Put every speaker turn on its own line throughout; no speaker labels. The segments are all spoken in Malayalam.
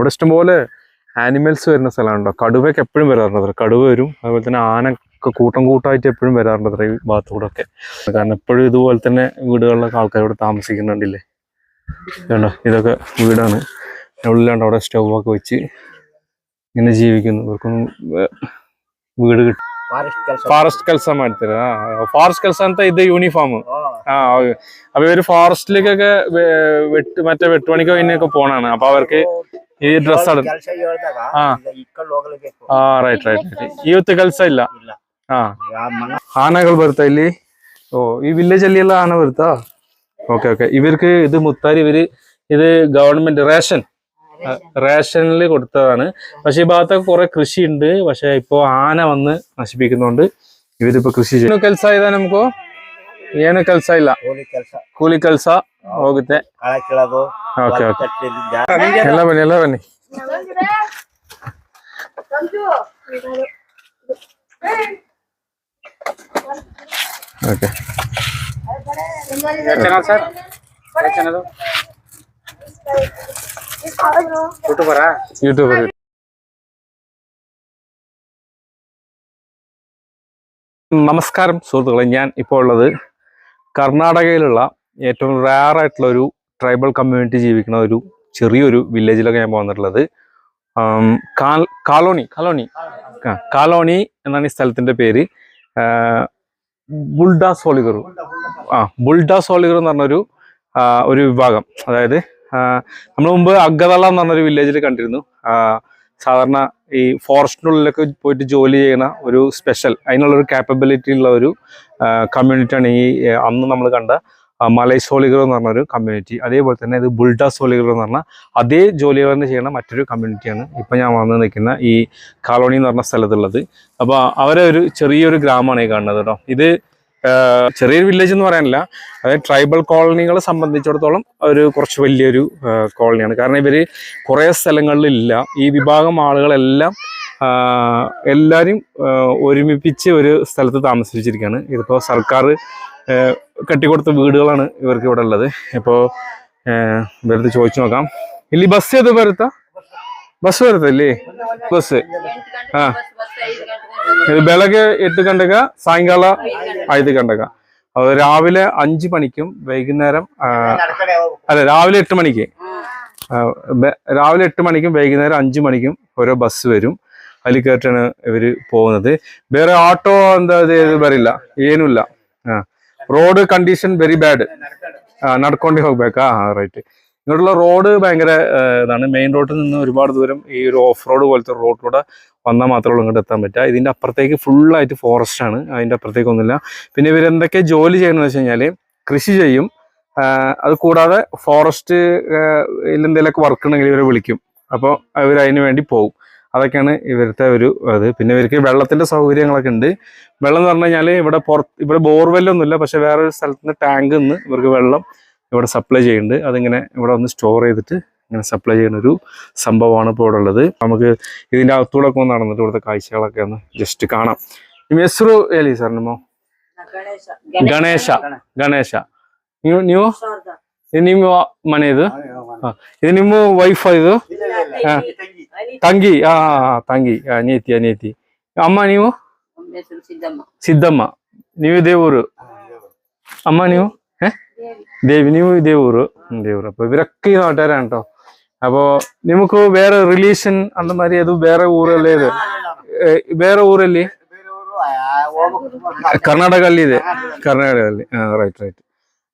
ഇവിടെ ഇഷ്ടംപോലെ ആനിമൽസ് വരുന്ന സ്ഥലമുണ്ടോ കടുവയൊക്കെ എപ്പോഴും വരാറുണ്ട് അത്ര കടുവ വരും അതുപോലെ തന്നെ ആനൊക്കെ കൂട്ടം കൂട്ടമായിട്ട് എപ്പോഴും വരാറുണ്ട് അത്ര ഈ ഭാഗത്തൂടെ ഒക്കെ കാരണം എപ്പോഴും ഇതുപോലെ തന്നെ വീടുകളിലൊക്കെ ആൾക്കാർ ഇവിടെ താമസിക്കുന്നുണ്ടില്ലേ ഇതുണ്ടോ ഇതൊക്കെ വീടാണ് ഉള്ളിലാണ്ട് അവിടെ സ്റ്റൗ ഒക്കെ വെച്ച് ഇങ്ങനെ ജീവിക്കുന്നു ಇವ್ರಿಗೊಂದು വീട് കിട്ടും
ಫಾರೆಸ್ಟ್ ಕೆಲಸ
ಫಾರೆಸ್ಟ್ ಕೆಲಸ ಮಾಡ್ತೀರಾ ಫಾರೆಸ್ಟ್ ಕೆಲಸ ಅಂತ ಇದು യൂണിഫോം ആ ഓക്കേ. അപ്പൊ ഇവര് ഫോറസ്റ്റിലേക്കൊക്കെ വെട്ട് മറ്റേ വെട്ടുപണിക്കോ ഇതിനൊക്കെ പോണാണ് അപ്പൊ അവർക്ക് ഈ ഡ്രസ് ആണ്
ಕೆಲಸ ಹೇಳಿದಾಗ
ಹಾ.
ಈಗ ಇಕ್ಕಲ್ಲಿ ಹೋಗ್ಲೇಬೇಕು
ആ റൈറ്റ് റൈറ്റ് ಇವತ್ತು ಕೆಲಸ ಇಲ್ಲ
ಇಲ್ಲ
ಹಾ
ಆ ಮನ
ആനകൾ ಬರ್ತಾ ಇಲ್ಲಿ ഓ ഈ വില്ലേജ് ಅಲ್ಲಿ ಎಲ್ಲ ആന ಬರ್ತಾ ഓക്കെ ഓക്കെ ഇവർക്ക് ഇത് മുത്താരി ഇവര് ഇത് ഗവൺമെന്റ് റേഷൻ റേഷനിൽ കൊടുത്തതാണ് പക്ഷെ ഈ ഭാഗത്തൊക്കെ കുറെ കൃഷി ഉണ്ട് പക്ഷെ ഇപ്പോ ആന വന്ന് നശിപ്പിക്കുന്നോണ്ട് ഇവരിപ്പോ കൃഷി ചെയ്യുന്നു ಕೆಲಸ ಇದೆ ನಮಗೂ ಏನು ಕೆಲಸ ಇಲ್ಲ
ಕೂಲಿ ಕೆಲಸ
ಕೂಲಿ ಕೆಲಸ ಹೋಗುತ್ತೆ
ಕಳೆ ಕೀಳೋದು
ಓಕೆ
ಹೊಲ
ಓಕೆ
ಕಟ್ಟಿದ್ದು ಜಾಸ್ತಿ.
ಎಲ್ಲ ಬನ್ನಿ ಎಲ್ಲ ಬನ್ನಿ ಓಕೆ
ಸರ್ ಯೂಟ್ಯೂಬರಾ
യൂട്യൂബർ നമസ്കാരം സുഹൃത്തുക്കളെ ഞാൻ ഇപ്പോൾ ഉള്ളത് കർണാടകയിലുള്ള ഏറ്റവും റയർ ആയിട്ടുള്ള ഒരു ട്രൈബൽ കമ്മ്യൂണിറ്റി ജീവിക്കുന്ന ഒരു ചെറിയൊരു വില്ലേജിലൊക്കെ ഞാൻ പോകുന്നിട്ടുള്ളത് കാലോണി കാലോണി. ആ, കാലോണി എന്നാണ് ഈ സ്ഥലത്തിന്റെ പേര്. ബുൾഡാ സോളിഗറു സോളിഗർ ആ ബുൾഡാ സോളിഗർ എന്ന് പറഞ്ഞൊരു ഒരു വിഭാഗം. അതായത് നമ്മൾ മുമ്പ് അഗതള എന്ന് പറഞ്ഞൊരു വില്ലേജിൽ കണ്ടിരുന്നു. സാധാരണ ഈ ഫോറസ്റ്റിനുള്ളിലൊക്കെ പോയിട്ട് ജോലി ചെയ്യുന്ന ഒരു സ്പെഷ്യൽ അതിനുള്ളൊരു കാപ്പബിലിറ്റി ഉള്ള ഒരു കമ്മ്യൂണിറ്റിയാണ് ഈ അന്ന് നമ്മൾ കണ്ട മലൈ സോളിഗർ എന്ന് പറഞ്ഞൊരു കമ്മ്യൂണിറ്റി അതേപോലെ തന്നെ ഇത് ബുൾഡ സോളിഗർ എന്ന് പറഞ്ഞ അതേ ജോലികൾ തന്നെ ചെയ്യുന്ന മറ്റൊരു കമ്മ്യൂണിറ്റിയാണ് ഇപ്പം ഞാൻ വന്ന് നിൽക്കുന്ന ഈ കാലോണി എന്ന് പറഞ്ഞ സ്ഥലത്തുള്ളത്. അപ്പോൾ അവരെ ഒരു ചെറിയൊരു ഗ്രാമമാണ് ഈ കാണുന്നത് കേട്ടോ. ഇത് ചെറിയൊരു വില്ലേജ് എന്ന് പറയാനില്ല. അതായത് ട്രൈബൽ കോളനികളെ സംബന്ധിച്ചിടത്തോളം ഒരു കുറച്ച് വലിയൊരു കോളനിയാണ്. കാരണം ഇവർ കുറേ സ്ഥലങ്ങളിലില്ല. ഈ വിഭാഗം ആളുകളെല്ലാം എല്ലാവരും ഒരുമിപ്പിച്ച് ഒരു സ്ഥലത്ത് താമസിച്ചിരിക്കുകയാണ്. ഇതിപ്പോൾ സർക്കാർ കെട്ടിക്കൊടുത്ത വീടുകളാണ് ഇവർക്ക് ഇവിടെ ഉള്ളത്. ഇപ്പോ ഇവരത് ചോദിച്ചു നോക്കാം. ഇല്ല ബസ് ഏത് വരുത്ത ബസ് വരുത്തല്ലേ ബസ് ആ. ഇത് ಬೆಳಗ್ಗೆ എട്ട് ಗಂಟೆಗ സായങ്കാല ഐത് ഗണ്ടക രാവിലെ അഞ്ചു മണിക്കും വൈകുന്നേരം അല്ല രാവിലെ എട്ട് മണിക്ക്. രാവിലെ എട്ട് മണിക്കും വൈകുന്നേരം അഞ്ചു മണിക്കും ഓരോ ബസ് വരും. അതിൽ കയറ്റാണ് ഇവർ പോകുന്നത്. വേറെ ഓട്ടോ എന്താ ഇത് വരില്ല ഏനുമില്ല ആ. റോഡ് കണ്ടീഷൻ വെരി ബാഡ് നടക്കൊണ്ടി ಹೋಗ್ಬೇಕು ആ റൈറ്റ് ഇങ്ങോട്ടുള്ള റോഡ് ഭയങ്കര ഇതാണ്. മെയിൻ റോഡിൽ നിന്ന് ഒരുപാട് ദൂരം ഈ ഒരു ഓഫ് റോഡ് പോലത്തെ റോഡിലൂടെ വന്നാൽ മാത്രമേ ഉള്ളൂ ഇങ്ങോട്ട് എത്താൻ പറ്റുക. ഇതിന്റെ അപ്പുറത്തേക്ക് ഫുള്ളായിട്ട് ആണ്. അതിന്റെ അപ്പുറത്തേക്ക് ഒന്നുമില്ല പിന്നെ ഇവരെന്തൊക്കെ ജോലി ചെയ്യണമെന്ന് വെച്ച് കഴിഞ്ഞാൽ കൃഷി ചെയ്യും. അത് കൂടാതെ ഫോറസ്റ്റ് ഇല്ലെന്തെങ്കിലുമൊക്കെ വർക്ക് ഉണ്ടെങ്കിൽ ഇവരെ വിളിക്കും. അപ്പോൾ ഇവർ അതിന് വേണ്ടി പോകും അതൊക്കെയാണ് ഇവരുടെ ഒരു അത് പിന്നെ ഇവർക്ക് വെള്ളത്തിന്റെ സൗകര്യങ്ങളൊക്കെ ഉണ്ട് വെള്ളം എന്ന് പറഞ്ഞു കഴിഞ്ഞാൽ ഇവിടെ പുറത്ത് ഇവിടെ ബോർവെല്ലൊന്നുമില്ല പക്ഷെ വേറെ ഒരു സ്ഥലത്ത് നിന്ന് ടാങ്കിൽ നിന്ന് ഇവർക്ക് വെള്ളം ഇവിടെ സപ്ലൈ ചെയ്യുന്നുണ്ട് അതിങ്ങനെ ഇവിടെ ഒന്ന് സ്റ്റോർ ചെയ്തിട്ട് ഇങ്ങനെ സപ്ലൈ ചെയ്യുന്ന ഒരു സംഭവമാണ് ഇപ്പോൾ ഇവിടെ ഉള്ളത് നമുക്ക് ഇതിന്റെ അകത്തൂടെ ഒക്കെ ഒന്ന് നടന്നിട്ട് ഇവിടുത്തെ കാഴ്ചകളൊക്കെ ഒന്ന് ജസ്റ്റ് കാണാം ನಿಮ್ಮ ಹೆಸರು ಹೇಳಿ ಸರ್ ನಿಮ್ಮ ಗಣೇಶ ಗಣೇಶ ನೀವು ನೀವು ಇದು ನಿಮ್ಮ ಮನೆ ಇದು ಹಾ. ಇದು ನಿಮ್ಮ ವೈಫ್ ಇದು ಹಾ. ತಂಗಿ ಹಾ ಹಾ, ಹಾ, ತಂಗಿ ಹಾ, ನೀತಿ ನೀತಿ ಅಮ್ಮ ನೀವು
ಸಿದ್ದಮ್ಮ
ಸಿದ್ದಮ್ಮ ನೀವು ಇದೇ ಊರು അമ്മ ನೀವು ഏ ദേവി ನೀವು ഇതേ ഊര് ഇതേ ഊര് അപ്പൊ ഇവരൊക്കെ ഈ നാട്ടുകാരാണ് കേട്ടോ അപ്പോ നമുക്ക് വേറെ റിലേഷൻ അന്ന മാതിരി അത് വേറെ ഊരല്ലേ ഇത് ഏ, വേറെ ഊരല്ലേ
ಬೇರೆಯವರು, ಆ, ಹೋಗ್ಬೇಕು.
ಕರ್ನಾಟಕ ಅಲ್ಲಿ ಇದೆ ಕರ್ನಾಟಕದಲ್ಲಿ ರೈಟ್ ರೈಟ್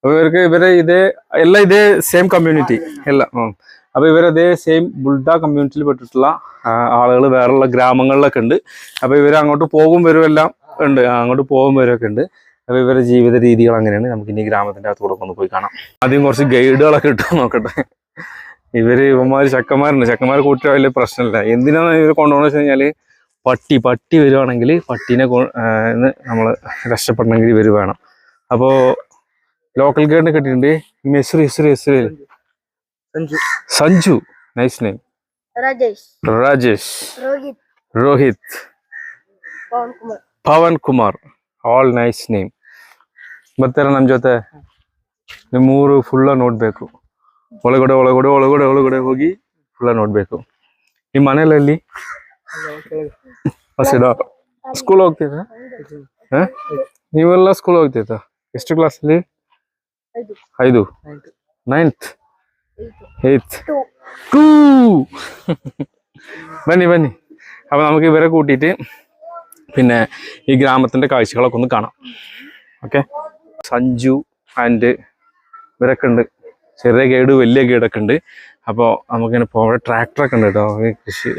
അപ്പൊ ഇവർക്ക് ഇവരെ ഇതേ എല്ലാം ഇതേ സെയിം കമ്മ്യൂണിറ്റി എല്ലാം ഉം. അപ്പൊ ഇവരതേ സെയിം ബുൾഡ കമ്മ്യൂണിറ്റിയിൽ പെട്ടിട്ടുള്ള ആളുകൾ വേറെയുള്ള ഗ്രാമങ്ങളിലൊക്കെ ഉണ്ട്. അപ്പോൾ ഇവർ അങ്ങോട്ട് പോകും വരും എല്ലാം ഉണ്ട് അങ്ങോട്ട് പോകും വരുമൊക്കെ ഉണ്ട്. അപ്പോൾ ഇവരുടെ ജീവിത രീതികൾ അങ്ങനെയാണ്. നമുക്ക് ഇനി ഗ്രാമത്തിന്റെ അകത്ത് ഒന്ന് പോയി കാണാം. ആദ്യം കുറച്ച് ഗൈഡുകളൊക്കെ ഇട്ടു നോക്കട്ടെ. ഇവർ ഇവന്മാർ ചക്കന്മാരുണ്ട്. ചക്കന്മാരെ കൂട്ടിയ വലിയ പ്രശ്നമില്ല. എന്തിനാണ് ഇവർ കൊണ്ടുപോകണമെന്ന് വെച്ച് കഴിഞ്ഞാൽ പട്ടി പട്ടി വരുവാണെങ്കിൽ പട്ടീനെ നമ്മൾ രക്ഷപ്പെടണമെങ്കിൽ ഇവർ വേണം. അപ്പോൾ ലോക്കൽ ഗൈഡിനെ കിട്ടിയിട്ടുണ്ട്. മെസ്രി എസ്രി Esri
Sanju.
Sanju. Nice name
Rajesh.
Rajesh.
Rohit.
Rohit.
Pavan Kumar.
Pavan Kumar. All nice name ಬರ್ತೀರಾ ನಮ್ಮ ಜೊತೆ? ನಿಮ್ಮೂರು ಫುಲ್ಲ ನೋಡಬೇಕು. ಒಳಗಡೆ ಒಳಗಡೆ ಒಳಗಡೆ ಒಳಗಡೆ ಹೋಗಿ ಫುಲ್ಲ ನೋಡಬೇಕು. ನಿಮ್ಮ ಮನೇಲಲ್ಲಿ? ಸ್ಕೂಲ್ ಹೋಗ್ತೀರಾ? ನೀವೆಲ್ಲ ಸ್ಕೂಲ್ ಹೋಗ್ತೈತ ಎಷ್ಟು ಕ್ಲಾಸಲ್ಲಿ
ಐದು.
ನೈನ್ತ್ ടു ബന്നി ബന്നി. അപ്പൊ നമുക്ക് ഇവരെ കൂട്ടിയിട്ട് പിന്നെ ഈ ഗ്രാമത്തിന്റെ കാഴ്ചകളൊക്കെ ഒന്ന് കാണാം. ഓക്കെ സഞ്ജു ആൻഡ് ഇവരൊക്കെ ഉണ്ട്. ചെറിയ ഗൈഡ് വലിയ ഗൈഡൊക്കെ ഉണ്ട്. അപ്പോൾ നമുക്കിങ്ങനെ പോകേണ്ട ട്രാക്ടറൊക്കെ ഉണ്ട് കേട്ടോ. കൃഷി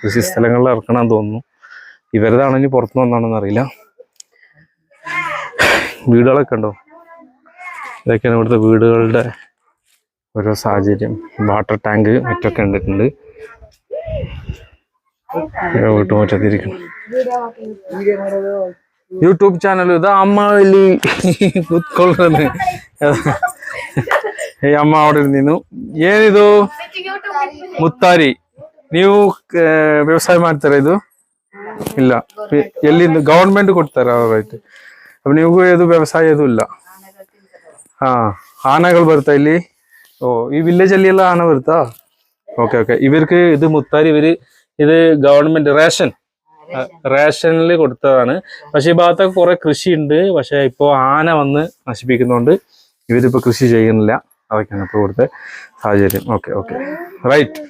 കൃഷി സ്ഥലങ്ങളിൽ ഇറക്കണമെന്ന് തോന്നുന്നു. ഇവരതാണോ ഇനി പുറത്തുനിന്ന് വന്നാണെന്ന് അറിയില്ല. വീടുകളൊക്കെ ഉണ്ടോ? ഇതൊക്കെയാണ് ഇവിടുത്തെ വീടുകളുടെ ഓരോ സാഹചര്യം. വാട്ടർ ടാങ്ക് മറ്റൊക്കെ കണ്ടിട്ടുണ്ട്. വീട്ടുമുറ്റത്തിരിക്കണം യൂട്യൂബ് ചാനൽ ഇത് അമ്മ വലി ಕೂತ್ಕೊಳ್ಳೋದು ಈ ಅಮ್ಮ ಅವರ ನೀನು ಏನಿದು ಮುತ್ತಾರಿ ನೀವು ವ್ಯವಸಾಯ ಮಾಡ್ತಾರ ಇದು ಇಲ್ಲ ಎಲ್ಲಿಂದ ಗವರ್ಮೆಂಟ್ ಕೊಡ್ತಾರ ಅವರೈತೆ ನಿಮಗೂ ಇದು ವ್ಯವಸಾಯ ಇದು ಇಲ್ಲ ಹಾ ಆನೆಗಳು ಬರ್ತಾ ಇಲ್ಲಿ ഓ ഈ വില്ലേജ് ಅಲ್ಲಿ ಎಲ್ಲ ആന വരുത്താ ഓക്കെ ഓക്കെ ഇവർക്ക് ഇത് മുത്താരി ഇവര് ഇത് ഗവൺമെന്റ് റേഷൻ റേഷനിൽ കൊടുത്തതാണ് പക്ഷെ ഈ ഭാഗത്തൊക്കെ കുറെ കൃഷിയുണ്ട് പക്ഷെ ഇപ്പോൾ ആന വന്ന് നശിപ്പിക്കുന്നതുകൊണ്ട് ഇവരിപ്പോ കൃഷി ചെയ്യുന്നില്ല അതൊക്കെയാണ് ഇപ്പോൾ ഇവിടുത്തെ സാഹചര്യം ഓക്കെ ഓക്കെ റൈറ്റ്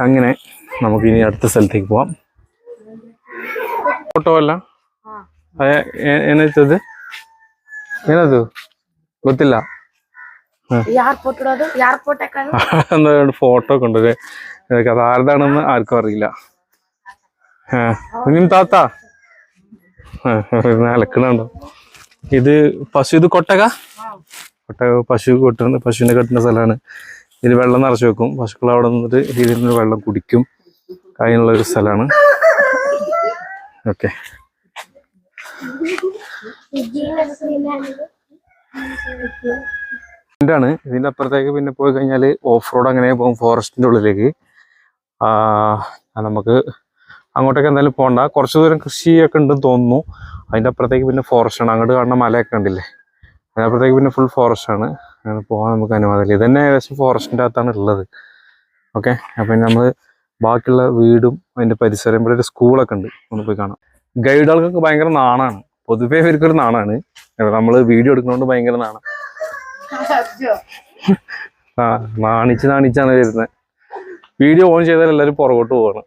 അങ്ങനെ നമുക്ക് ഇനി അടുത്ത സ്ഥലത്തേക്ക് പോവാം ಫೋಟೋ ಅಲ್ಲ ಏನಾಯ್ತದು ಏನದು ಗೊತ್ತಿಲ್ಲ ഫോട്ടോ കൊണ്ടുവരെ എനിക്ക് അത് ആരുതാണെന്ന് ആർക്കും അറിയില്ല. നിಮ್ താത്ത. അലക്കണുണ്ടോ. ഇത് പശു ഇത് കൊട്ടക? കൊട്ടക പശു കൊട്ടുന്ന പശുവിനെ കെട്ടുന്ന സ്ഥലമാണ്. ഇതിൽ വെള്ളം നിറച്ച് വെക്കും. പശുക്കൾ അവിടെ നിന്നിട്ട് ഇതിൽ നിന്ന് വെള്ളം കുടിക്കും. അതിനുള്ള ഒരു സ്ഥലമാണ്. ഓക്കെ. ാണ്. ഇതിന്റെ അപ്പുറത്തേക്ക് പിന്നെ പോയി കഴിഞ്ഞാൽ ഓഫ് റോഡ് അങ്ങനെ പോകും ഫോറസ്റ്റിന്റെ ഉള്ളിലേക്ക്. നമുക്ക് അങ്ങോട്ടേക്ക് എന്തായാലും പോകണ്ട കുറച്ച് ദൂരം കൃഷിയൊക്കെ ഉണ്ടെന്ന് തോന്നുന്നു. അതിന്റെ അപ്പുറത്തേക്ക് പിന്നെ ഫോറസ്റ്റ് ആണ്. അങ്ങോട്ട് കാണുന്ന മലയൊക്കെ ഉണ്ടില്ലേ അതിനപ്പുറത്തേക്ക് പിന്നെ ഫുൾ ഫോറസ്റ്റ് ആണ്. അങ്ങനെ പോകാൻ നമുക്ക് അനുവാദമില്ല. ഇത് തന്നെ ഏകദേശം ഫോറസ്റ്റിന്റെ അകത്താണ് ഉള്ളത്. ഓക്കെ അപ്പം നമ്മൾ ബാക്കിയുള്ള വീടും അതിന്റെ പരിസരം ഇവിടെ ഒരു സ്കൂളൊക്കെ ഉണ്ട്. ഒന്ന് പോയി കാണാം. ഗൈഡുകൾക്കൊക്കെ ഭയങ്കര നാണാണ്. പൊതുവേ ഇവർക്കൊരു നാണാണ്. നമ്മൾ വീഡിയോ എടുക്കുന്നതുകൊണ്ട് ഭയങ്കര നാണം. ആ നാണിച്ച് നാണിച്ചാണ് വരുന്നത് വീഡിയോ ഓൺ ചെയ്താൽ എല്ലാവരും പുറകോട്ട് പോവാണ്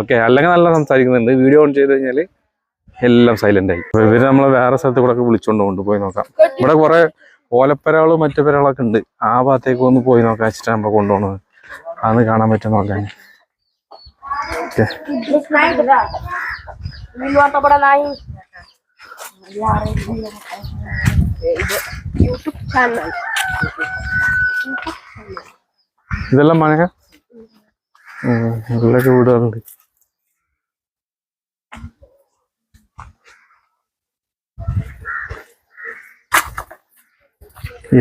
ഓക്കെ അല്ലെങ്കിൽ നല്ല സംസാരിക്കുന്നുണ്ട്. വീഡിയോ ഓൺ ചെയ്ത് കഴിഞ്ഞാൽ എല്ലാം സൈലന്റ് ആയി. ഇവർ നമ്മളെ വേറെ സ്ഥലത്ത് കൂടെ ഒക്കെ വിളിച്ചോണ്ട് കൊണ്ടുപോയി നോക്കാം. ഇവിടെ കുറെ ഓലപ്പരകളും മറ്റു പെരകളൊക്കെ ഉണ്ട്. ആ ഭാഗത്തേക്ക് ഒന്ന് പോയി നോക്കാം. വെച്ചിട്ട് നമ്മൾ കൊണ്ടുപോകണത് അന്ന് കാണാൻ പറ്റും നോക്കാൻ ഓക്കെ
ഇത് യൂട്യൂബ് ചാനൽ.
ഇതെല്ലാം മഴ നല്ലൊരു വീടുകളുണ്ട്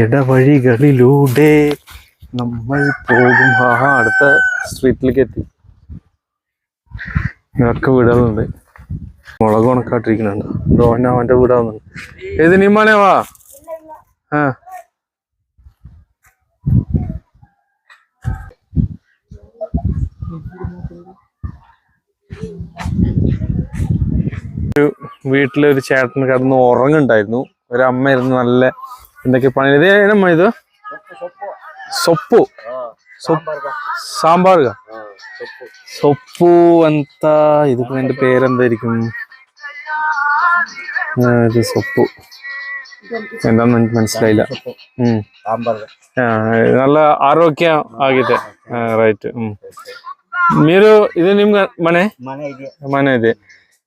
ഇടവഴികളിലൂടെ നമ്മൾ പോകും. ആ അടുത്ത സ്ട്രീറ്റിലേക്ക് എത്തി. ഇവർക്ക് വീടുകളുണ്ട് മുളക് ഉണക്കാട്ടിരിക്കുന്നുണ്ട്. ഡോന അവന്റെ വീടാവുന്നുണ്ട് ഏത് നീമാനേ വാ? ആ. ഒരു വീട്ടിലൊരു ചേട്ടൻ കിടന്ന് ഉറങ്ങുണ്ടായിരുന്നു ഒരു അമ്മ ഇരുന്ന് നല്ല എന്തൊക്കെ പണി ഇതേ അമ്മ ഇത്? സൊപ്പു ಸೊಪ್ಪು ಸಾಂಬಾರ್ಗ ಸೊಪ್ಪು ಅಂತ ഇതിപ്പോ എന്റെ പേരെന്തായിരിക്കും ആ, ഇത് സൊപ്പു എന്താന്ന് എനിക്ക് മനസ്സിലായില്ല ಹ್ಮ್
ಸಾಂಬಾರ್
ಆ, നല്ല ಆರೋಗ್ಯ ಆಗಿದೆ ರೈಟ್ ಹ್ಮ್ మీరు ಇದು ನಿಮ್ಗ ಮನೆ
ಮನೆ ಇದೆ
ಮನೆ ಇದೆ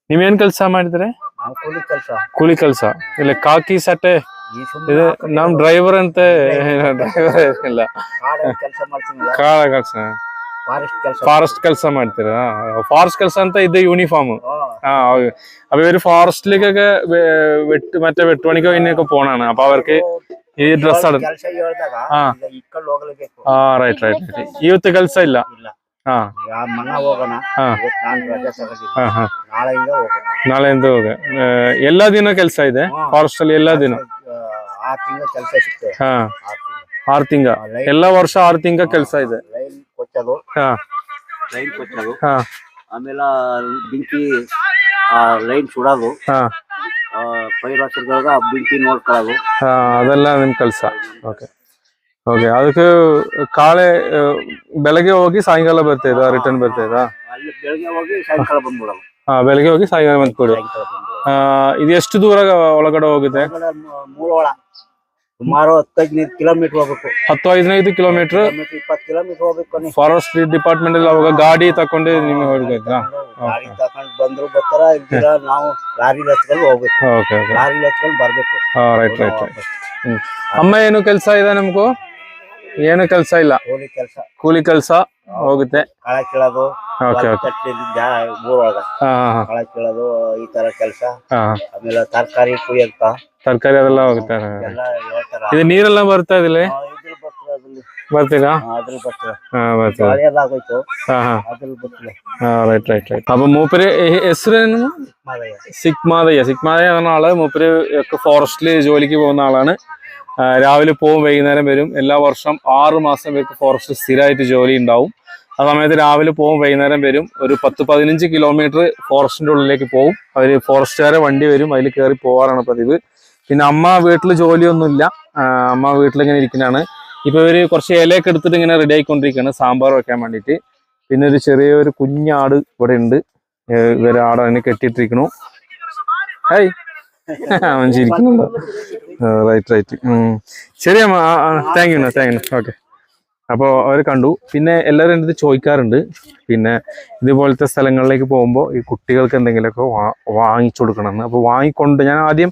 ನೀವೇನ್ ಕೆಲಸ ಮಾಡಿದ್ರೆ
ನಾವು ಕೂಲಿ ಕೆಲಸ
ಕೂಲಿ ಕೆಲಸ ಇಲ್ಲ ಕಾಕಿ ಸಟ್ಟೆ
ಈ
ಇದು
ಸುಮ್ಮನೆ
ನಮ್ ಡ್ರೈವರ್ ಅಂತ ಡ್ರೈವರ್ ಇಲ್ಲ
ಕಾಡಲ್ಲಿ ಕೆಲಸ ಮಾಡ್ತೀನಿ
ಕಾಳ ಕೆಲಸ
ಫಾರೆಸ್ಟ್ ಕೆಲಸ
ಫಾರೆಸ್ಟ್ ಕೆಲಸ ಮಾಡ್ತೀರಾ ഫാറസ്റ്റ് ಕೆಲಸ ಅಂತ ഇത് യൂണിഫോം ആ ഓക്കേ. അപ്പൊ ഇവര് ഫോറസ്റ്റിലേക്കൊക്കെ വെ- വെട്ട് മറ്റേ വെട്ടുപണിക്കോ ഇതിനൊക്കെ പോണാണ് അപ്പൊ അവർക്ക് ഈ ഡ്രസ് ആണ്
ಕೆಲಸ ಹೇಳಿದಾಗ
ಹಾ.
ಈಗ ಇಕ್ಕಲ್ಲಿ ಹೋಗ್ಲೇಬೇಕು
ആ റൈറ്റ് റൈറ്റ് ಇವತ್ತು ಕೆಲಸ ಇಲ್ಲ
ಇಲ್ಲ
ಹಾ.
ಯಾ ಮನ ಹೋಗೋಣ
ಹಾ.
ಇವತ್ತು ನಾನು ರಜೆ ತಗೊಂಡಿದ್ದೀನಿ
ಹಾ ಹಾ.
ನಾಳೆಯಿಂದ ಹೋಗೋಣ.
ನಾಳೆಯಿಂದ ಹೋಗ. ಎಲ್ಲಾ ದಿನ ಕೆಲಸ ಇದೆ?
ಹಾ.
ಫಾರೆಸ್ಟ್ ಅಲ್ಲಿ ಎಲ್ಲಾ ದಿನ?
ಆ, ಆರು ತಿಂಗಳು ಕೆಲಸ ಸಿಗ್ತದೆ.
ಹಾ.
ಆರು ತಿಂಗಳು.
ಆರ್ ತಿಂಗ.
ಲೈನ್
ಎಲ್ಲಾ ವರ್ಷ ಆರ್ ತಿಂಗ ಕೆಲಸ ಇದೆ.
ಲೈನ್ ಕೊಚ್ಚೋದು.
ಹಾ.
ಲೈನ್ ಕೊಚ್ಚೋದು.
ಹಾ.
ಆಮೇಲೆ ಬೆಂಕಿ ಆ ಲೈನ್ ಸುಡೋದು.
ಹಾ.
ಆ, ಪೈರ್ ಆ ಬೆಂಕಿ ನೋಡ್ಕೊಳ್ಳೋದು.
ಹಾ ಅದೆಲ್ಲ ನಿಮ್ ಕೆಲಸ. ಓಕೆ. ಓಕೆ ಅದಕ್ಕೆ ಕಾಳೆ ಬೆಳಗ್ಗೆ ಹೋಗಿ ಸಾಯಂಕಾಲ ಬರ್ತಾ ಇದ್ದಾ? ರಿಟರ್ನ್ ಬರ್ತಾ ಇದ್ದಾ?
ಬೆಳಗ್ಗೆ ಹೋಗಿ ಸಾಯಂಕಾಲ ಬಂದ್ಬಿಡೋದು
ಹಾ ಬೆಳಗ್ಗೆ ಹೋಗಿ ಸಾಯಂಕಾಲ ಬಂದ್
ಕೊಡಿ ಬಂದ್ಬಿಡೋದು
ಆ, ಇದು ಎಷ್ಟು ದೂರ ಒಳಗಡೆ ಹೋಗುತ್ತೆ?
ಸುಮಾರು ಹತ್ತೈದು ಕಿಲೋಮೀಟರ್ ಹೋಗ್ಬೇಕು.
ಹತ್ತು ಹದಿನೈದು ಕಿಲೋಮೀಟರ್?
ಇಪ್ಪತ್ತು ಕಿಲೋಮೀಟರ್ ಹೋಗ್ಬೇಕು.
ಫಾರೆಸ್ಟ್ ಡಿಪಾರ್ಟ್ಮೆಂಟ್ ಅಲ್ಲಿ ಅವಾಗ ಗಾಡಿ ತಕೊಂಡು ನಿಮ್ಗೆ ಹೋಗ್ಬೇಕಾ?
ಗಾಡಿ ತಕೊಂಡ್ ಬಂದ್ರು ಬರ್ತಾರ ಇಲ್ದಿರ ನಾವು ಲಾರಿ ಹತ್ಕೊಂಡು ಹೋಗ್ಬೇಕು. ಲಾರಿ ಹತ್ಕೊಂಡು ಬರ್ಬೇಕು.
ಹಾ ರೈಟ್ ರೈಟ್ ರೈಟ್ ಹ್ಮ್. ಅಮ್ಮ ಏನು ಕೆಲಸ ಇದೆ ನಮಗೂ? ಏನು ಕೆಲಸ ಇಲ್ಲ
ಕೂಲಿ ಕೆಲಸ
ಕೂಲಿ ಕೆಲಸ ಹೋಗುತ್ತೆ
ಕಳೆ ಕೀಳೋದು
ಓಕೆ ಓಕೆ
ಕಟ್ಟಿದ ಊರೊಳಗ
ಹಾ ಹಾ
ಕಳೆ ಕೀಳೋದು ಈ ತರ ಕೆಲಸ
ಹಾ
ಆಮೇಲೆ ತರಕಾರಿ ಕುಯ್ಯಂತ
ತರಕಾರಿ ಅದೆಲ್ಲ ಹೋಗುತ್ತೆ ಹಾ, ಹಾ.
ಎಲ್ಲ ಹೇಳ್ತಾರ
ಇದು ನೀರೆಲ್ಲ ಬರ್ತಾ ಇದಿಲ್ಲ
ಆ, ಇದ್ರಲ್ಲಿ ಬರ್ತದೆ ಅದ್ರಲ್ಲಿ
ಬರ್ತೀರಾ
ಆ, ಅದ್ರಲ್ಲಿ ಬರ್ತದೆ
ಹಾ ಬರ್ತದೆ
ಗಾಳಿ ಎಲ್ಲ ಆಗೋಯ್ತು
ಹಾ ಹಾ
ಅದ್ರಲ್ಲಿ ಬರ್ತದೆ
ആ റൈറ്റ് റൈറ്റ് റൈറ്റ് അപ്പൊ മൂപ്പര് എസ്രേനും
ಮಾದಯ್ಯ
സിഗ്മാതയ്യ സിഗ്മാതയ്യ എന്ന ആള് മൂപ്പര് ഒക്കെ ഫോറസ്റ്റില് ജോലിക്ക് പോകുന്ന ആളാണ് ആ, രാവിലെ പോവും വൈകുന്നേരം വരും. എല്ലാ വർഷം ആറ് മാസം ഇവർക്ക് ഫോറസ്റ്റ് സ്ഥിരമായിട്ട് ജോലി ഉണ്ടാവും. ആ സമയത്ത് രാവിലെ പോവും വൈകുന്നേരം വരും. ഒരു പത്ത് പതിനഞ്ച് കിലോമീറ്റർ ഫോറസ്റ്റിന്റെ ഉള്ളിലേക്ക് പോവും. അവർ ഫോറസ്റ്റുകാരെ വണ്ടി വരും അതിൽ കയറി പോകാറാണ് പതിവ്. പിന്നെ അമ്മ വീട്ടിൽ ജോലിയൊന്നുമില്ല. അമ്മ വീട്ടിലിങ്ങനെ ഇരിക്കുന്നതാണ് ഇപ്പോൾ ഇവർ കുറച്ച് ഇലയൊക്കെ എടുത്തിട്ട് ഇങ്ങനെ റെഡി ആയിക്കൊണ്ടിരിക്കുകയാണ് സാമ്പാർ വെക്കാൻ വേണ്ടിയിട്ട്. പിന്നെ ഒരു ചെറിയൊരു കുഞ്ഞാട് ഇവിടെ ഉണ്ട്. ഏഹ് ഇവർ ആട് അതിനെ കെട്ടിയിട്ടിരിക്കണു. ഹായ്! അവൻ ചിരിക്കുന്നുണ്ടോ റൈറ്റ് റൈറ്റ് ശരി അമ്മ. Thank you thank you okay അപ്പോൾ അവർ കണ്ടു. പിന്നെ എല്ലാവരും എന്റെ ചോദിക്കാറുണ്ട്. പിന്നെ ഇതുപോലത്തെ സ്ഥലങ്ങളിലേക്ക് പോകുമ്പോൾ ഈ കുട്ടികൾക്ക് എന്തെങ്കിലുമൊക്കെ വാ വാങ്ങിച്ചു കൊടുക്കണമെന്ന്. അപ്പോൾ വാങ്ങിക്കൊണ്ട് ഞാൻ ആദ്യം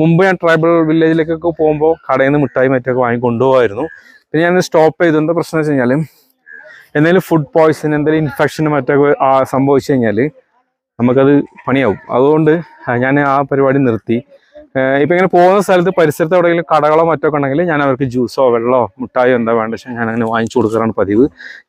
മുമ്പ് ഞാൻ ട്രൈബൽ വില്ലേജിലേക്കൊക്കെ പോകുമ്പോൾ കടയിൽ നിന്ന് മിഠായി മറ്റൊക്കെ വാങ്ങി കൊണ്ടുപോകായിരുന്നു പിന്നെ ഞാൻ സ്റ്റോപ്പ് ചെയ്തു. പ്രശ്നം വെച്ച് കഴിഞ്ഞാൽ എന്തെങ്കിലും ഫുഡ് പോയ്സൺ എന്തെങ്കിലും ഇൻഫെക്ഷൻ മറ്റൊക്കെ സംഭവിച്ചു കഴിഞ്ഞാൽ നമുക്കത് പണിയാവും. അതുകൊണ്ട് ഞാൻ ആ പരിപാടി നിർത്തി. ഇപ്പം ഇങ്ങനെ പോകുന്ന സ്ഥലത്ത് പരിസരത്ത് എവിടെയെങ്കിലും കടകളോ മറ്റോ ഉണ്ടെങ്കിൽ ഞാൻ അവർക്ക് ജ്യൂസോ വെള്ളമോ മുട്ടായോ എന്താ വേണ്ട വെച്ചാൽ ഞാൻ അങ്ങനെ വാങ്ങിച്ചു കൊടുക്കാറാണ് പതിവ്.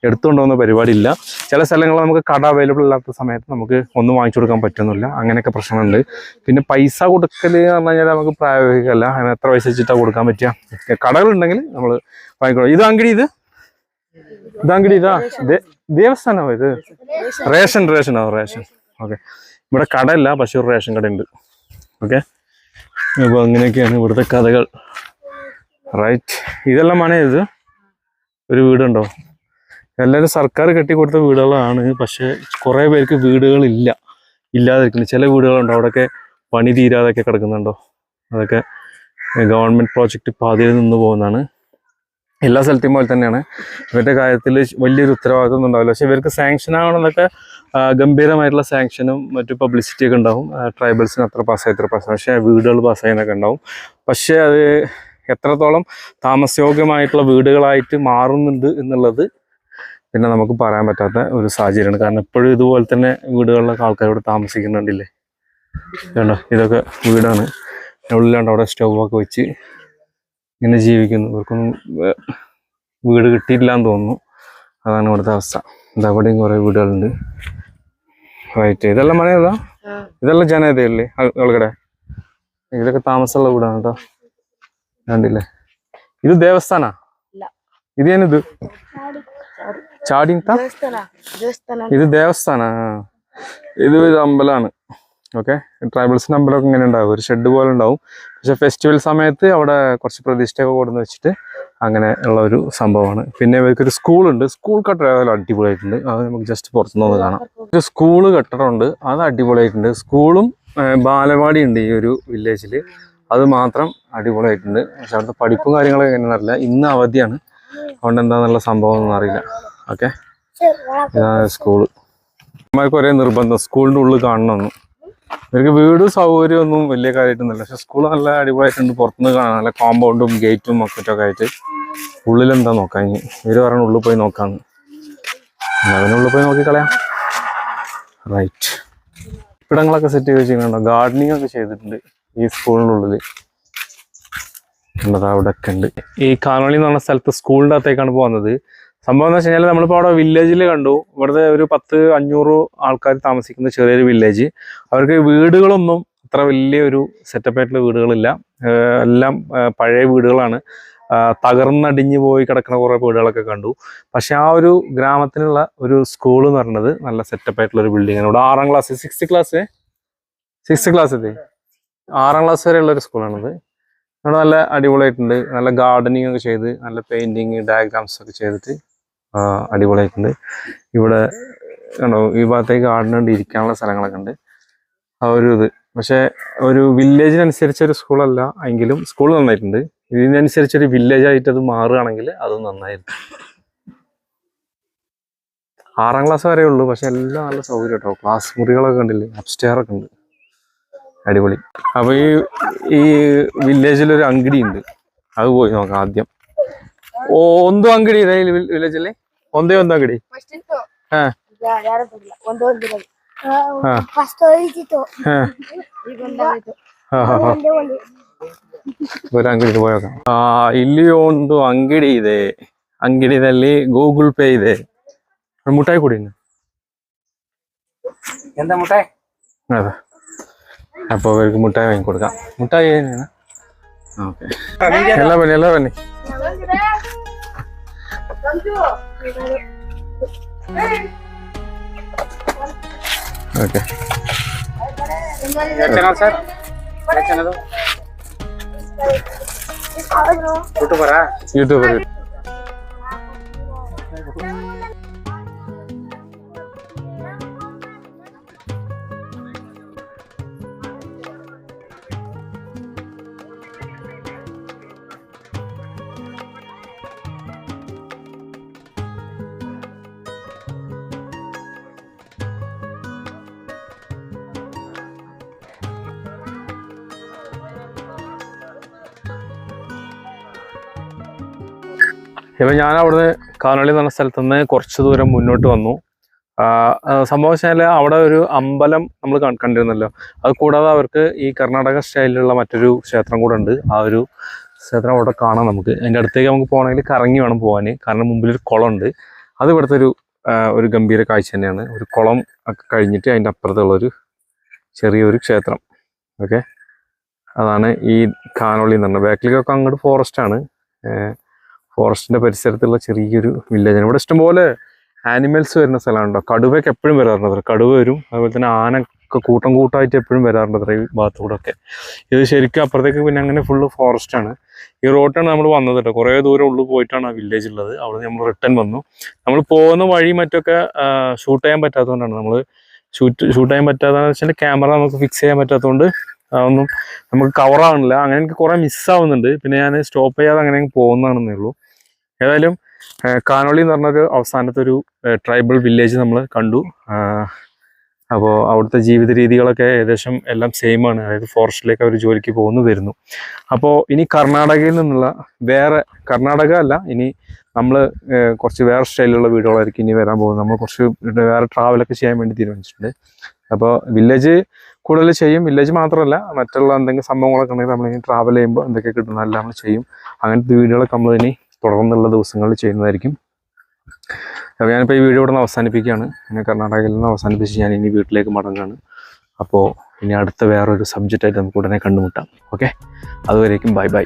എടുത്തുകൊണ്ട് പോകുന്ന പരിപാടി ഇല്ല. ചില സ്ഥലങ്ങളിൽ നമുക്ക് കട അവൈലബിൾ ഇല്ലാത്ത സമയത്ത് നമുക്ക് ഒന്നും വാങ്ങിച്ചു കൊടുക്കാൻ പറ്റുന്നില്ല. അങ്ങനെയൊക്കെ പ്രശ്നമുണ്ട് പിന്നെ പൈസ കൊടുക്കൽ എന്ന് പറഞ്ഞു കഴിഞ്ഞാൽ നമുക്ക് പ്രായോഗികമല്ല. അങ്ങനെ എത്ര പൈസ വെച്ചിട്ടാണ് കൊടുക്കാൻ പറ്റുക? കടകളുണ്ടെങ്കിൽ നമ്മൾ വാങ്ങിക്കോളാം. ഇത് അങ്കിടി ഇത്? ഇത് അങ്കിടി ഇതാ. ദേവസ്ഥാനോ ദേവസ്ഥാനമോ ഇത്? Ration ration. ആ റേഷൻ. ഓക്കെ. ഇവിടെ കടയില്ല പക്ഷെ ഒരു റേഷൻ കട ഉണ്ട് ഓക്കെ അപ്പോൾ അങ്ങനെയൊക്കെയാണ് ഇവിടുത്തെ കഥകൾ. റൈറ്റ് ഇതെല്ലാം മണ ഇത്? ഒരു വീടുണ്ടോ? എല്ലാവരും സർക്കാർ കെട്ടിക്കൊടുത്ത വീടുകളാണ് പക്ഷേ കുറേ പേർക്ക് വീടുകളില്ല ഇല്ലാതിരിക്കുന്നു. ചില വീടുകളുണ്ടോ അവിടെയൊക്കെ പണി തീരാതൊക്കെ കിടക്കുന്നുണ്ടോ? അതൊക്കെ ഗവൺമെന്റ് പ്രോജക്റ്റ് പാതിയിൽ നിന്ന് പോകുന്നതാണ്. എല്ലാ സ്ഥലത്തെയും പോലെ തന്നെയാണ്. ഇവരുടെ കാര്യത്തിൽ വലിയൊരു ഉത്തരവാദിത്വം ഉണ്ടാവില്ല. പക്ഷെ ഇവർക്ക് സാങ്ഷൻ ആവണമെന്നൊക്കെ ഗംഭീരമായിട്ടുള്ള സാങ്ഷനും മറ്റു പബ്ലിസിറ്റി ഒക്കെ ഉണ്ടാവും. ട്രൈബൽസിന് അത്ര പാസ്സായി ഇത്ര പാസ്സായി പക്ഷേ വീടുകൾ പാസ്സായെന്നൊക്കെ ഉണ്ടാവും. പക്ഷേ അത് എത്രത്തോളം താമസയോഗ്യമായിട്ടുള്ള വീടുകളായിട്ട് മാറുന്നുണ്ട് എന്നുള്ളത് പിന്നെ നമുക്ക് പറയാൻ പറ്റാത്ത ഒരു സാഹചര്യമാണ്. കാരണം എപ്പോഴും ഇതുപോലെ തന്നെ വീടുകളിലൊക്കെ ആൾക്കാർ ഇവിടെ താമസിക്കുന്നുണ്ടില്ലേ? കണ്ടോ ഇതൊക്കെ വീടാണ്. ഉള്ളിലാണ്ട്. അവിടെ സ്റ്റൗ ഒക്കെ വെച്ച് ഇങ്ങനെ ജീവിക്കുന്നു. ഇവർക്കൊന്നും വീട് കിട്ടിയില്ല എന്ന് തോന്നുന്നു. അതാണ് ഇവിടുത്തെ അവസ്ഥ. എന്താ അവിടെയും കുറേ വീടുകളുണ്ട്. റൈറ്റ് ഇതെല്ലാം മഴയതാ ഇതെല്ലാം ജനതയല്ലേ? ആളുകളുടെ ഇതൊക്കെ താമസമുള്ള വീടാണ് കേട്ടോ കണ്ടില്ലേ? ഇത് ദേവസ്ഥാനാ? ഇത്
ഞാനിത് ചാടിങ്ത
ഇത് ദേവസ്ഥാന. ഇത് ഒരു അമ്പലമാണ്. ഓക്കെ? ട്രൈബൽസിന്റെ അമ്പലമൊക്കെ ഇങ്ങനെ ഉണ്ടാവും. ഒരു ഷെഡ് പോലെ ഉണ്ടാവും. പക്ഷെ ഫെസ്റ്റിവൽ സമയത്ത് അവിടെ കുറച്ച് പ്രതിഷ്ഠയൊക്കെ കൊടുന്ന് വെച്ചിട്ട് അങ്ങനെ ഉള്ള ഒരു സംഭവമാണ്. പിന്നെ ഇവർക്കൊരു സ്കൂളുണ്ട്. സ്കൂൾ കെട്ടിടം ഏതായാലും അടിപൊളിയായിട്ടുണ്ട്. അത് നമുക്ക് ജസ്റ്റ് പുറത്തുനിന്ന് നിന്ന് കാണാം. ഒരു സ്കൂൾ കെട്ടിടമുണ്ട്. അത് അടിപൊളിയായിട്ടുണ്ട്. സ്കൂളും ബാലവാടി ഉണ്ട് ഈ ഒരു വില്ലേജിൽ അത് മാത്രം അടിപൊളിയായിട്ടുണ്ട്. പക്ഷെ അവിടുത്തെ പഠിപ്പും കാര്യങ്ങളൊക്കെ എങ്ങനെയാണെന്ന് അറിയില്ല. ഇന്ന് അവധിയാണ്. അതുകൊണ്ട് എന്താന്നുള്ള സംഭവം ഒന്നും അറിയില്ല. ഓക്കെ? ഇതാണ് സ്കൂൾ. അമ്മമാർക്ക് ഒരേ നിർബന്ധം. സ്കൂളിന്റെ ഉള്ളിൽ കാണണമെന്ന് ഇവർക്ക് വീട് സൗകര്യം ഒന്നും വലിയ കാര്യമായിട്ടൊന്നുമില്ല. പക്ഷെ സ്കൂൾ നല്ല അടിപൊളിയായിട്ടുണ്ട്. പുറത്തുനിന്ന് കാണാൻ നല്ല കോമ്പൗണ്ടും ഗേറ്റും ഒക്കെ ആയിട്ട് ഉള്ളിലെന്താ നോക്കാം ഇനി? ഇവർ പറയണ ഉള്ളിൽ പോയി നോക്കാന്ന്. അതിനുള്ളിൽ പോയി നോക്കിക്കളയാം റൈറ്റ് ഇപ്പിടങ്ങളൊക്കെ സെറ്റ് ചെയ്ത് വെച്ചിട്ടുണ്ടോ ഗാർഡനിങ് ഒക്കെ ചെയ്തിട്ടുണ്ട് ഈ സ്കൂളിന്റെ ഉള്ളിൽ അവിടെ ഒക്കെ ഉണ്ട്. ഈ കാനോളി എന്ന് പറഞ്ഞ സ്ഥലത്ത് സ്കൂളിന്റെ അകത്തേക്കാണ് പോകുന്നത് സംഭവം എന്ന് വെച്ച് കഴിഞ്ഞാൽ നമ്മളിപ്പോൾ അവിടെ വില്ലേജിൽ കണ്ടു. ഇവിടുത്തെ ഒരു പത്ത് അഞ്ഞൂറ് ആൾക്കാർ താമസിക്കുന്ന ചെറിയൊരു വില്ലേജ് അവർക്ക് വീടുകളൊന്നും അത്ര വലിയ ഒരു സെറ്റപ്പ് ആയിട്ടുള്ള വീടുകളില്ല. എല്ലാം പഴയ വീടുകളാണ്. തകർന്നടിഞ്ഞു പോയി കിടക്കുന്ന കുറേ വീടുകളൊക്കെ കണ്ടു. പക്ഷെ ആ ഒരു ഗ്രാമത്തിനുള്ള ഒരു സ്കൂൾ എന്ന് പറയുന്നത് നല്ല സെറ്റപ്പ് ആയിട്ടുള്ള ഒരു ബിൽഡിംഗ് ഇവിടെ ആറാം class sixth class sixth class എത്തി ആറാം ക്ലാസ് വരെയുള്ള ഒരു സ്കൂളാണിത് ഇവിടെ നല്ല അടിപൊളിയായിട്ടുണ്ട്. നല്ല ഗാർഡനിങ് ഒക്കെ ചെയ്ത് നല്ല പെയിന്റിങ് ഡയഗ്രാംസ് ഒക്കെ ചെയ്തിട്ട് അടിപൊളിയായിട്ടുണ്ട്. ഇവിടെ കണ്ടോ ഈ ഭാഗത്തേക്ക് ഉണ്ട് ഇരിക്കാനുള്ള സ്ഥലങ്ങളൊക്കെ ഉണ്ട്. ആ ഒരു ഇത്. പക്ഷേ ഒരു വില്ലേജിനനുസരിച്ച് ഒരു സ്കൂളല്ല എങ്കിലും സ്കൂൾ നന്നായിട്ടുണ്ട്. ഇതിനനുസരിച്ച് ഒരു വില്ലേജ് ആയിട്ട് അത് മാറുകയാണെങ്കിൽ അത് നന്നായിരുന്നു. ആറാം ക്ലാസ് വരെ ഉള്ളൂ പക്ഷെ എല്ലാം നല്ല സൗകര്യം കേട്ടോ. ക്ലാസ് മുറികളൊക്കെ ഉണ്ടല്ലേ അപ്സ്റ്റെയറൊക്കെ ഉണ്ട്. അടിപൊളി. അപ്പൊ ഈ ഈ വില്ലേജിലൊരു അങ്കിടി ഉണ്ട്. അത് പോയി നോക്കാം ആദ്യം. ഓ ഒന്നും അങ്കിടി ഇതേ
ಒಂದೇ ಒಂದು ಅಂಗಡಿ?
ಹಾ. ಬರೀ ಅಂಗಡಿ ಹೋಗ ಇಲ್ಲಿ ಒಂದು ಅಂಗಡಿ ಇದೆ. ಅಂಗಡಿಯಲ್ಲಿ ಗೂಗಲ್ ಪೇ ಇದೆ. ಮುಟಾಯಿ ಕೊಡಿ
ಎಂತ ಮುಟಾಯಿ
ಅಪ್ಪ ಅವರಿಗೆ ಮುಟಾಯಿ ಹೆಂಗೆ ಕೊಡ್ಕ. ಮುಟಾಯಿ ಏನೇನಾ? ಎಲ್ಲ ಬನ್ನಿ ಎಲ್ಲ ಬನ್ನಿ. ఓకే
ఛానల్ సార్ ఛానల్ యూట్యూబరా
యూట్యూబర్ ഇപ്പൊ ഞാൻ അവിടുന്ന് കാനളി എന്ന സ്ഥലത്ത് നിന്ന് കുറച്ച് ദൂരം മുന്നോട്ട് വന്നു. സംഭവം വെച്ചാൽ അവിടെ ഒരു അമ്പലം നമ്മൾ കണ്ടിരുന്നല്ലോ. അത് കൂടാതെ അവർക്ക് ഈ കർണാടക സ്റ്റൈലിലുള്ള മറ്റൊരു ക്ഷേത്രം കൂടെ ഉണ്ട്. ആ ഒരു ക്ഷേത്രം അവിടെ കാണാം നമുക്ക്. അതിന്റെ അടുത്തേക്ക് നമുക്ക് പോകണമെങ്കിൽ കറങ്ങി വേണം പോകാൻ കാരണം മുമ്പിലൊരു കുളമുണ്ട്. അത് ഇവിടുത്തെ ഒരു ഒരു ഗംഭീര കാഴ്ച തന്നെയാണ്. ഒരു കുളം ഒക്കെ കഴിഞ്ഞിട്ട് അതിന്റെ അപ്പുറത്തുള്ളൊരു ചെറിയൊരു ക്ഷേത്രം. ഓക്കെ? അതാണ് ഈ കാനോളി എന്ന് പറഞ്ഞത് ബാക്കിലേക്കൊക്കെ അങ്ങോട്ട് ഫോറസ്റ്റാണ് ഫോറസ്റ്റിന്റെ പരിസരത്തുള്ള ചെറിയൊരു വില്ലേജാണ് ഇവിടെ ഇഷ്ടംപോലെ ആനിമൽസ് വരുന്ന സ്ഥലമുണ്ടോ കടുവയൊക്കെ എപ്പോഴും വരാറുണ്ട് കടുവ വരും. അതുപോലെ തന്നെ ആനൊക്കെ കൂട്ടം കൂട്ടമായിട്ട് എപ്പോഴും വരാറുണ്ട് ഈ ഭാഗത്തൂടെ ഒക്കെ ഇത് ശരിക്കും അപ്പുറത്തേക്ക് പിന്നെ അങ്ങനെ ഫുള്ള് ഫോറസ്റ്റ് ആണ്. ഈ റോട്ടാണ് നമ്മൾ വന്നത് കേട്ടോ കുറേ ദൂരം ഉള്ളു പോയിട്ടാണ് ആ വില്ലേജ് ഉള്ളത്. അവിടെ നമ്മൾ റിട്ടേൺ വന്നു. നമ്മൾ പോകുന്ന വഴി മറ്റൊക്കെ ഷൂട്ട് ചെയ്യാൻ പറ്റാത്തതുകൊണ്ടാണ്. നമ്മൾ ഷൂട്ട് ഷൂട്ട് ചെയ്യാൻ പറ്റാത്തതെന്ന് വെച്ചാൽ ക്യാമറ നമുക്ക് ഫിക്സ് ചെയ്യാൻ പറ്റാത്തതുകൊണ്ട് അതൊന്നും നമുക്ക് കവർ ആവണില്ല അങ്ങനെ എനിക്ക് കുറേ മിസ്സാവുന്നുണ്ട് പിന്നെ ഞാൻ സ്റ്റോപ്പ് ചെയ്യാതെ അങ്ങനെ അങ്ങ് പോകുന്നതാണെന്നേ ഉള്ളൂ. ഏതായാലും കാനോളി എന്ന് പറഞ്ഞൊരു അവസാനത്തെ ഒരു ട്രൈബൽ വില്ലേജ് നമ്മൾ കണ്ടു. അപ്പോൾ അവിടുത്തെ ജീവിത രീതികളൊക്കെ ഏകദേശം എല്ലാം സെയിം ആണ്. അതായത് ഫോറസ്റ്റിലേക്ക് അവർ ജോലിക്ക് പോകുന്നു വരുന്നു. അപ്പോൾ ഇനി കർണാടകയിൽ നിന്നുള്ള വേറെ കർണാടക അല്ല ഇനി നമ്മൾ കുറച്ച് വേറെ സ്റ്റൈലിലുള്ള വീടുകളായിരിക്കും ഇനി വരാൻ പോകുന്നത്. നമ്മൾ കുറച്ച് വേറെ ട്രാവലൊക്കെ ചെയ്യാൻ വേണ്ടി തീരുമാനിച്ചിട്ടുണ്ട്. അപ്പോൾ വില്ലേജ് കൂടുതൽ ചെയ്യും. വില്ലേജ് മാത്രമല്ല മറ്റുള്ള എന്തെങ്കിലും സംഭവങ്ങളൊക്കെ ഉണ്ടെങ്കിൽ നമ്മളിനി ട്രാവൽ ചെയ്യുമ്പോൾ എന്തൊക്കെ കിട്ടുന്നതെല്ലാം നമ്മൾ ചെയ്യും. അങ്ങനത്തെ വീടുകളൊക്കെ നമ്മൾ ഇനി തുടർന്നുള്ള ദിവസങ്ങളിൽ ചെയ്യുന്നതായിരിക്കും. അപ്പോൾ ഞാനിപ്പോൾ ഈ വീഡിയോ ഇവിടെ നിന്ന് അവസാനിപ്പിക്കുകയാണ്. പിന്നെ കർണാടകയിൽ നിന്ന് അവസാനിപ്പിച്ച് ഞാൻ ഇനി വീട്ടിലേക്ക് മടങ്ങുകയാണ്. അപ്പോൾ ഇനി അടുത്ത വേറൊരു സബ്ജക്റ്റായിട്ട് നമുക്ക് ഉടനെ കണ്ടുമുട്ടാം. ഓക്കെ അതുവരേക്കും ബൈ ബൈ.